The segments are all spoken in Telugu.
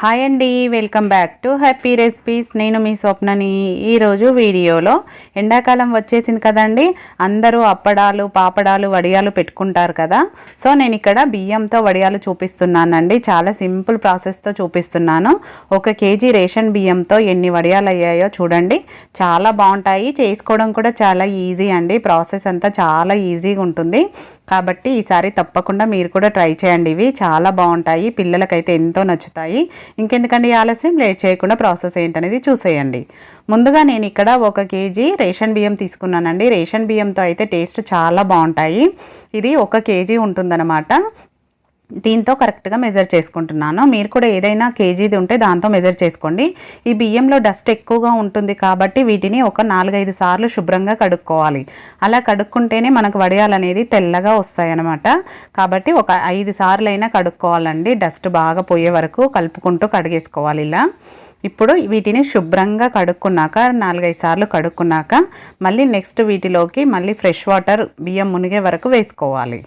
హాయ్ అండి welcome back to happy recipes నేను మీ స్వప్నని ఈరోజు వీడియోలో ఎండాకాలం వచ్చేసింది కదండి. అందరూ అప్పడాలు పాపడాలు వడియాలు పెట్టుకుంటారు కదా. సో నేను ఇక్కడ బియ్యంతో వడియాలు చూపిస్తున్నానండి. చాలా సింపుల్ ప్రాసెస్తో చూపిస్తున్నాను. ఒక కేజీ రేషన్ బియ్యంతో ఎన్ని వడియాలు అయ్యాయో చూడండి. చాలా బాగుంటాయి. చేసుకోవడం కూడా చాలా ఈజీ అండి. ప్రాసెస్ అంతా చాలా ఈజీగా ఉంటుంది. కాబట్టి ఈసారి తప్పకుండా మీరు కూడా ట్రై చేయండి. ఇవి చాలా బాగుంటాయి. పిల్లలకైతే ఎంతో నచ్చుతాయి. ఇంకెందుకండి ఆలస్యం? లేట్ చేయకుండా ప్రాసెస్ ఏంటనేది చూసేయండి. ముందుగా నేను ఇక్కడ ఒక కేజీ రేషన్ బియ్యం తీసుకున్నానండి. రేషన్ బియ్యంతో అయితే టేస్ట్ చాలా బాగుంటాయి. ఇది ఒక కేజీ ఉంటుందన్నమాట. దీంతో కరెక్ట్గా మెజర్ చేసుకుంటున్నాను. మీరు కూడా ఏదైనా కేజీది ఉంటే దాంతో మెజర్ చేసుకోండి. ఈ బియ్యంలో డస్ట్ ఎక్కువగా ఉంటుంది కాబట్టి వీటిని ఒక నాలుగైదు సార్లు శుభ్రంగా కడుక్కోవాలి. అలా కడుక్కుంటేనే మనకు వడియాలు అనేది తెల్లగా వస్తాయన్నమాట. కాబట్టి ఒక ఐదు సార్లు అయినా కడుక్కోవాలండి. డస్ట్ బాగా పోయే వరకు కలుపుకుంటూ కడిగేసుకోవాలి ఇలా. ఇప్పుడు వీటిని శుభ్రంగా కడుక్కున్నాక నాలుగైదు సార్లు కడుక్కున్నాక మళ్ళీ నెక్స్ట్ వీటిలోకి మళ్ళీ ఫ్రెష్ వాటర్ బియ్యం మునిగే వరకు వేసుకోవాలి.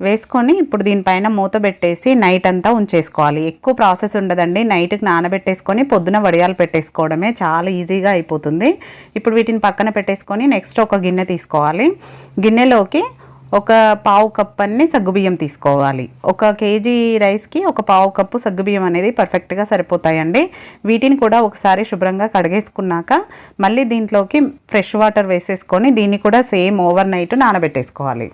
వేసుకొని ఇప్పుడు దీనిపైన మూత పెట్టేసి నైట్ అంతా ఉంచేసుకోవాలి. ఎక్కువ ప్రాసెస్ ఉండదండి. నైట్కి నానబెట్టేసుకొని పొద్దున వడియాలు పెట్టేసుకోవడమే చాలా ఈజీగా అయిపోతుంది. ఇప్పుడు వీటిని పక్కన పెట్టేసుకొని నెక్స్ట్ ఒక గిన్నె తీసుకోవాలి. గిన్నెలోకి ఒక పావు కప్ అన్ని సగ్గుబియ్యం తీసుకోవాలి. ఒక కేజీ రైస్కి ఒక పావు కప్పు సగ్గుబియ్యం అనేది పర్ఫెక్ట్గా సరిపోతాయండి. వీటిని కూడా ఒకసారి శుభ్రంగా కడిగేసుకున్నాక మళ్ళీ దీంట్లోకి ఫ్రెష్ వాటర్ వేసేసుకొని దీన్ని కూడా సేమ్ ఓవర్ నైట్ నానబెట్టేసుకోవాలి.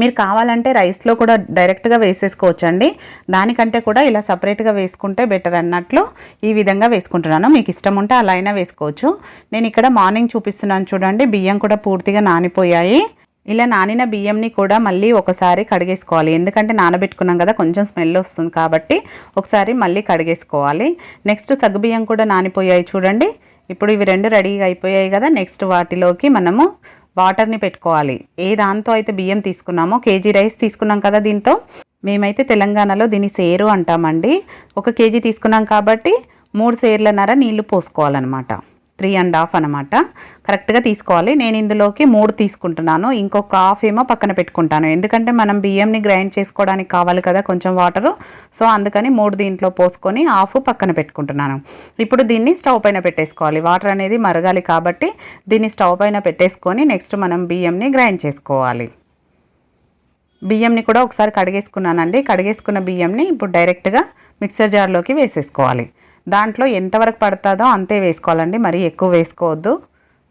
మీరు కావాలంటే రైస్లో కూడా డైరెక్ట్గా వేసేసుకోవచ్చండి. దానికంటే కూడా ఇలా సపరేట్గా వేసుకుంటే బెటర్ అన్నట్లు ఈ విధంగా వేసుకుంటున్నాను. మీకు ఇష్టం ఉంటే అలా అయినా వేసుకోవచ్చు. నేను ఇక్కడ మార్నింగ్ చూపిస్తున్నాను చూడండి. బియ్యం కూడా పూర్తిగా నానిపోయాయి. ఇలా నానిన బియ్యంని కూడా మళ్ళీ ఒకసారి కడిగేసుకోవాలి. ఎందుకంటే నానబెట్టుకున్నాం కదా కొంచెం స్మెల్ వస్తుంది కాబట్టి ఒకసారి మళ్ళీ కడిగేసుకోవాలి. నెక్స్ట్ సగ్గుబియ్యం కూడా నానిపోయాయి చూడండి. ఇప్పుడు ఇవి రెండు రెడీగా అయిపోయాయి కదా నెక్స్ట్ వాటిలోకి మనము వాటర్ని పెట్టుకోవాలి. ఏ దాంతో అయితే బియ్యం తీసుకున్నామో కేజీ రైస్ తీసుకున్నాం కదా దీంతో? మేమైతే తెలంగాణలో దీన్ని సేరు అంటామండి. ఒక కేజీ తీసుకున్నాం కాబట్టి మూడు సేర్లన్నర నీళ్ళు పోసుకోవాలన్నమాట. త్రీ అండ్ హాఫ్ అనమాట కరెక్ట్గా తీసుకోవాలి. నేను ఇందులోకి మూడు తీసుకుంటున్నాను. ఇంకొక హాఫ్ ఏమో పక్కన పెట్టుకుంటాను. ఎందుకంటే మనం బియ్యంని గ్రైండ్ చేసుకోవడానికి కావాలి కదా కొంచెం వాటరు. సో అందుకని మూడు దీంట్లో పోసుకొని హాఫ్ పక్కన పెట్టుకుంటున్నాను. ఇప్పుడు దీన్ని స్టవ్ పైన పెట్టేసుకోవాలి. వాటర్ అనేది మరగాలి కాబట్టి దీన్ని స్టవ్ పైన పెట్టేసుకొని నెక్స్ట్ మనం బియ్యంని గ్రైండ్ చేసుకోవాలి. బియ్యంని కూడా ఒకసారి కడిగేసుకున్నానండి. కడిగేసుకున్న బియ్యంని ఇప్పుడు డైరెక్ట్గా మిక్సర్ జార్లోకి వేసేసుకోవాలి. దాంట్లో ఎంతవరకు పడుతుందో అంతే వేసుకోవాలండి. మరీ ఎక్కువ వేసుకోవద్దు.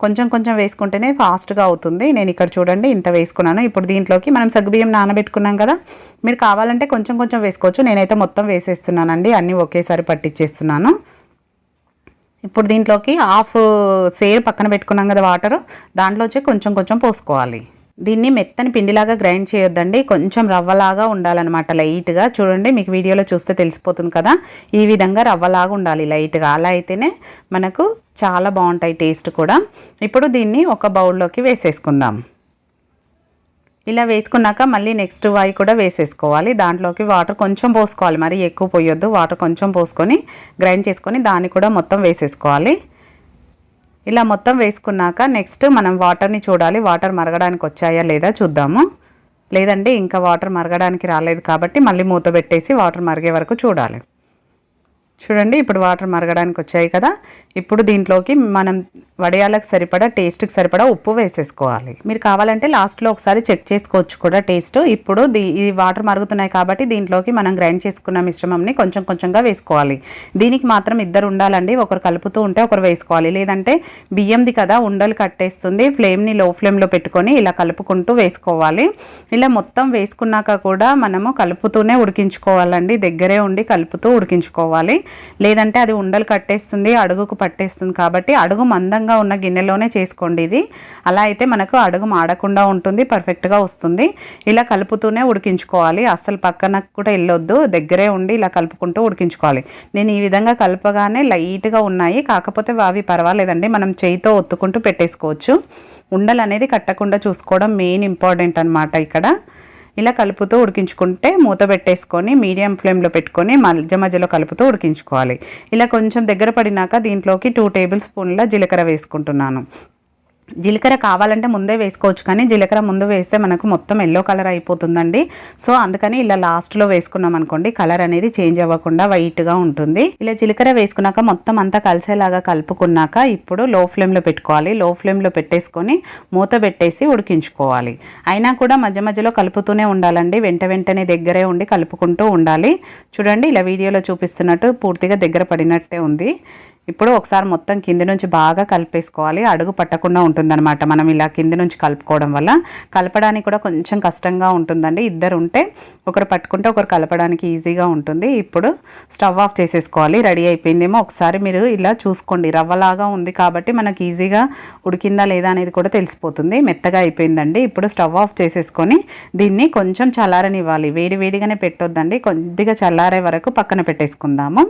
కొంచెం కొంచెం వేసుకుంటేనే ఫాస్ట్గా అవుతుంది. నేను ఇక్కడ చూడండి ఇంత వేసుకున్నాను. ఇప్పుడు దీంట్లోకి మనం సగ్గుబియ్యం నానబెట్టుకున్నాం కదా మీరు కావాలంటే కొంచెం కొంచెం వేసుకోవచ్చు. నేనైతే మొత్తం వేసేస్తున్నానండి. అన్నీ ఒకేసారి పట్టించేస్తున్నాను ఇప్పుడు దీంట్లోకి హాఫ్ సేర్ పక్కన పెట్టుకున్నాం కదా వాటర్. దాంట్లో వచ్చి కొంచెం కొంచెం పోసుకోవాలి. దీన్ని మెత్తని పిండిలాగా గ్రైండ్ చేయొద్దండి. కొంచెం రవ్వలాగా ఉండాలన్నమాట లైట్గా. చూడండి మీకు వీడియోలో చూస్తే తెలిసిపోతుంది కదా. ఈ విధంగా రవ్వలాగా ఉండాలి లైట్గా. అలా అయితేనే మనకు చాలా బాగుంటాయి టేస్ట్ కూడా. ఇప్పుడు దీన్ని ఒక బౌల్లోకి వేసేసుకుందాం. ఇలా వేసుకున్నాక మళ్ళీ నెక్స్ట్ వాయి కూడా వేసేసుకోవాలి. దాంట్లోకి వాటర్ కొంచెం పోసుకోవాలి. మరి ఎక్కువ పోయొద్దు. వాటర్ కొంచెం పోసుకొని గ్రైండ్ చేసుకొని దాన్ని కూడా మొత్తం వేసేసుకోవాలి. ఇలా మొత్తం వేసుకున్నాక నెక్స్ట్ మనం వాటర్ని చూడాలి. వాటర్ మరగడానికి వచ్చాయా లేదా చూద్దాము. లేదండి ఇంకా వాటర్ మరగడానికి రాలేదు కాబట్టి మళ్ళీ మూత పెట్టేసి వాటర్ మరిగే వరకు చూడాలి. చూడండి ఇప్పుడు వాటర్ మరగడానికి వచ్చాయి కదా. ఇప్పుడు దీంట్లోకి మనం వడియాలకు సరిపడా టేస్ట్కి సరిపడా ఉప్పు వేసేసుకోవాలి. మీరు కావాలంటే లాస్ట్లో ఒకసారి చెక్ చేసుకోవచ్చు కూడా టేస్ట్. ఇప్పుడు దీ ఈ వాటర్ మరుగుతున్నాయి కాబట్టి దీంట్లోకి మనం గ్రైండ్ చేసుకున్న మిశ్రమంని కొంచెం కొంచెంగా వేసుకోవాలి. దీనికి మాత్రం ఇద్దరు ఉండాలండి. ఒకరు కలుపుతూ ఉంటే ఒకరు వేసుకోవాలి. లేదంటే బియ్యంది కదా ఉండలు కట్టేస్తుంది. ఫ్లేమ్ని లో ఫ్లేమ్లో పెట్టుకొని ఇలా కలుపుకుంటూ వేసుకోవాలి. ఇలా మొత్తం వేసుకున్నాక కూడా మనము కలుపుతూనే ఉడికించుకోవాలండి. దగ్గరే ఉండి కలుపుతూ ఉడికించుకోవాలి. లేదంటే అది ఉండలు కట్టేస్తుంది అడుగుకు పట్టేస్తుంది కాబట్టి అడుగు మందంగా ఉన్న గిన్నెలోనే చేసుకోండి ఇది. అలా అయితే మనకు అడుగు మాడకుండా ఉంటుంది పర్ఫెక్ట్గా వస్తుంది. ఇలా కలుపుతూనే ఉడికించుకోవాలి. అస్సలు పక్కన కూడా వెళ్ళొద్దు దగ్గరే ఉండి ఇలా కలుపుకుంటూ ఉడికించుకోవాలి. నేను ఈ విధంగా కలపగానే లైట్గా ఉన్నాయి. కాకపోతే అవి పర్వాలేదండి మనం చేయితో ఒత్తుకుంటూ పెట్టేసుకోవచ్చు. ఉండలు అనేది కట్టకుండా చూసుకోవడం మెయిన్ ఇంపార్టెంట్ అనమాట ఇక్కడ. ఇలా కలుపుతూ ఉడికించుకుంటే మూత పెట్టేసుకొని మీడియం ఫ్లేమ్లో పెట్టుకొని మధ్య మధ్యలో కలుపుతూ ఉడికించుకోవాలి. ఇలా కొంచెం దగ్గర పడినాక దీంట్లోకి టూ టేబుల్ స్పూన్ల జీలకర్ర వేసుకుంటున్నాను. జీలకర్ర కావాలంటే ముందే వేసుకోవచ్చు కానీ జీలకర్ర ముందు వేస్తే మనకు మొత్తం ఎల్లో కలర్ అయిపోతుందండి. సో అందుకని ఇలా లాస్ట్లో వేసుకున్నాం అనుకోండి కలర్ అనేది చేంజ్ అవ్వకుండా వైట్గా ఉంటుంది. ఇలా జీలకర్ర వేసుకున్నాక మొత్తం అంతా కలిసేలాగా కలుపుకున్నాక ఇప్పుడు లో ఫ్లేమ్లో పెట్టుకోవాలి. లో ఫ్లేమ్లో పెట్టేసుకొని మూత పెట్టేసి ఉడికించుకోవాలి. అయినా కూడా మధ్య మధ్యలో కలుపుతూనే ఉండాలండి. వెంట వెంటనే దగ్గరే ఉండి కలుపుకుంటూ ఉండాలి. చూడండి ఇలా వీడియోలో చూపిస్తున్నట్టు పూర్తిగా దగ్గర పడినట్టే ఉంది. ఇప్పుడు ఒకసారి మొత్తం కింది నుంచి బాగా కలిపేసుకోవాలి. అడుగు పట్టకుండా ఉంటుందన్నమాట. మనం ఇలా కింది నుంచి కలుపుకోవడం వల్ల కలపడానికి కూడా కొంచెం కష్టంగా ఉంటుందండి. ఇద్దరు ఉంటే ఒకరు పట్టుకుంటే ఒకరు కలపడానికి ఈజీగా ఉంటుంది. ఇప్పుడు స్టవ్ ఆఫ్ చేసేసుకోవాలి. రెడీ అయిపోయిందేమో ఒకసారి మీరు ఇలా చూసుకోండి. రవ్వలాగా ఉంది కాబట్టి మనకి ఈజీగా ఉడికిందా లేదా అనేది కూడా తెలిసిపోతుంది. మెత్తగా అయిపోయిందండి. ఇప్పుడు స్టవ్ ఆఫ్ చేసేసుకొని దీన్ని కొంచెం చల్లారనివ్వాలి. వేడి వేడిగానే పెట్టొద్దండి. కొద్దిగా చల్లారే వరకు పక్కన పెట్టేసుకుందాము.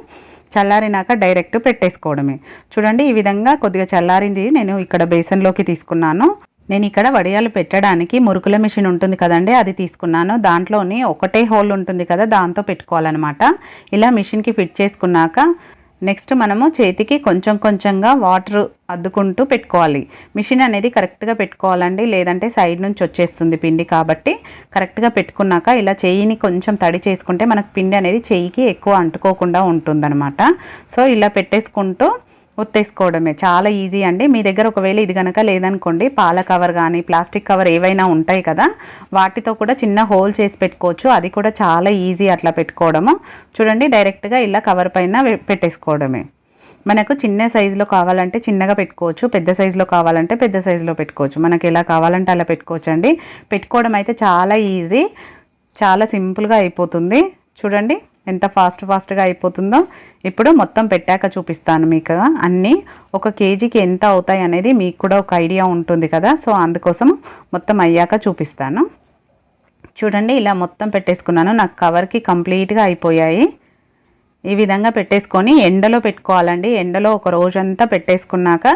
చల్లారినాక డైరెక్ట్ పెట్టేసుకోవడమే. చూడండి ఈ విధంగా కొద్దిగా చల్లారింది. నేను ఇక్కడ బేసన్లోకి తీసుకున్నాను. నేను ఇక్కడ వడియాలు పెట్టడానికి మురుకుల మిషన్ ఉంటుంది కదండి అది తీసుకున్నాను. దాంట్లోని ఒకటే హోల్ ఉంటుంది కదా దాంతో పెట్టుకోవాలన్నమాట. ఇలా మిషన్కి ఫిట్ చేసుకున్నాక నెక్స్ట్ మనము చేతికి కొంచెం కొంచెంగా వాటర్ అద్దుకుంటూ పెట్టుకోవాలి. మిషన్ అనేది కరెక్ట్గా పెట్టుకోవాలండి. లేదంటే సైడ్ నుంచి వచ్చేస్తుంది పిండి కాబట్టి కరెక్ట్గా పెట్టుకున్నాక ఇలా చెయ్యిని కొంచెం తడి చేసుకుంటే మనకు పిండి అనేది చెయ్యికి ఎక్కువ అంటుకోకుండా ఉంటుందన్నమాట. సో ఇలా పెట్టేసుకుంటూ ఒత్తేసుకోవడమే. చాలా ఈజీ అండి. మీ దగ్గర ఒకవేళ ఇది కనుక లేదనుకోండి పాల కవర్ కానీ ప్లాస్టిక్ కవర్ ఏవైనా ఉంటాయి కదా వాటితో కూడా చిన్న హోల్ చేసి పెట్టుకోవచ్చు. అది కూడా చాలా ఈజీ అట్లా పెట్టుకోవడము. చూడండి డైరెక్ట్గా ఇలా కవర్ పైన పెట్టేసుకోవడమే. మనకు చిన్న సైజులో కావాలంటే చిన్నగా పెట్టుకోవచ్చు పెద్ద సైజులో కావాలంటే పెద్ద సైజులో పెట్టుకోవచ్చు. మనకి ఎలా కావాలంటే అలా పెట్టుకోవచ్చు అండి పెట్టుకోవడం అయితే చాలా ఈజీ చాలా సింపుల్గా అయిపోతుంది. చూడండి ఎంత ఫాస్ట్ ఫాస్ట్గా అయిపోతుందో ఇప్పుడు మొత్తం పెట్టాక చూపిస్తాను మీకు. అన్నీ ఒక కేజీకి ఎంత అవుతాయి అనేది మీకు కూడా ఒక ఐడియా ఉంటుంది కదా. సో అందుకోసం మొత్తం అయ్యాక చూపిస్తాను. చూడండి ఇలా మొత్తం పెట్టేసుకున్నాను. నాకు కవర్కి కంప్లీట్గా అయిపోయాయి. ఈ విధంగా పెట్టేసుకొని ఎండలో పెట్టుకోవాలండి. ఎండలో ఒక రోజంతా పెట్టేసుకున్నాక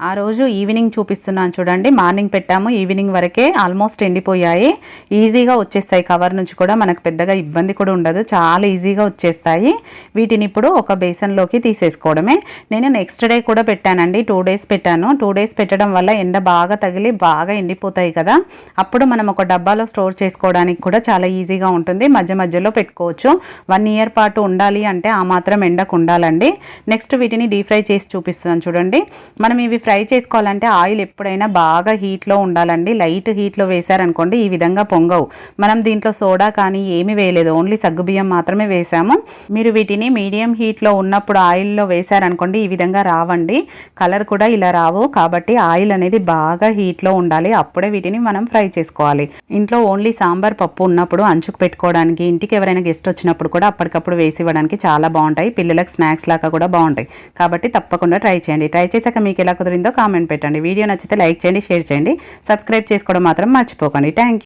ఆ రోజు ఈవినింగ్ చూపిస్తున్నాను చూడండి. మార్నింగ్ పెట్టాము. ఈవినింగ్ వరకే ఆల్మోస్ట్ ఎండిపోయాయి. ఈజీగా వచ్చేస్తాయి. కవర్ నుంచి కూడా మనకు పెద్దగా ఇబ్బంది కూడా ఉండదు. చాలా ఈజీగా వచ్చేస్తాయి. వీటిని ఇప్పుడు ఒక బేసన్లోకి తీసేసుకోవడమే. నేను నెక్స్ట్ డే కూడా పెట్టానండి. టూ డేస్ పెట్టాను. టూ డేస్ పెట్టడం వల్ల ఎండ బాగా తగిలి బాగా ఎండిపోతాయి కదా. అప్పుడు మనం ఒక డబ్బాలో స్టోర్ చేసుకోవడానికి కూడా చాలా ఈజీగా ఉంటుంది. మధ్య మధ్యలో పెట్టుకోవచ్చు. వన్ ఇయర్ పాటు ఉండాలి అంటే ఆ మాత్రం ఎండకు ఉండాలండి. నెక్స్ట్ వీటిని డీప్ ఫ్రై చేసి చూపిస్తున్నాను చూడండి. మనం ఇవి ఫ్రై చేసుకోవాలంటే ఆయిల్ ఎప్పుడైనా బాగా హీట్లో ఉండాలండి. లైట్ హీట్లో వేశారనుకోండి ఈ విధంగా పొంగవు. మనం దీంట్లో సోడా కానీ ఏమీ వేయలేదు. ఓన్లీ సగ్గుబియ్యం మాత్రమే వేసాము. మీరు వీటిని మీడియం హీట్లో ఉన్నప్పుడు ఆయిల్లో వేశారనుకోండి ఈ విధంగా రావండి. కలర్ కూడా ఇలా రావు. కాబట్టి ఆయిల్ అనేది బాగా హీట్లో ఉండాలి. అప్పుడే వీటిని మనం ఫ్రై చేసుకోవాలి. ఇంట్లో ఓన్లీ సాంబార్ పప్పు ఉన్నప్పుడు అంచుకు పెట్టుకోవడానికి ఇంటికి ఎవరైనా గెస్ట్ వచ్చినప్పుడు కూడా అప్పటికప్పుడు వేసి ఇవ్వడానికి చాలా బాగుంటాయి. పిల్లలకు స్నాక్స్ లాగా కూడా బాగుంటాయి. కాబట్టి తప్పకుండా ట్రై చేయండి. ట్రై చేశాక మీకు ఎలా కుదిరింది కామెంట్ పెట్టండి. వీడియో నచ్చితే లైక్ చేయండి షేర్ చేయండి. సబ్స్క్రైబ్ చేసుకోవడం మాత్రం మర్చిపోకండి. థ్యాంక్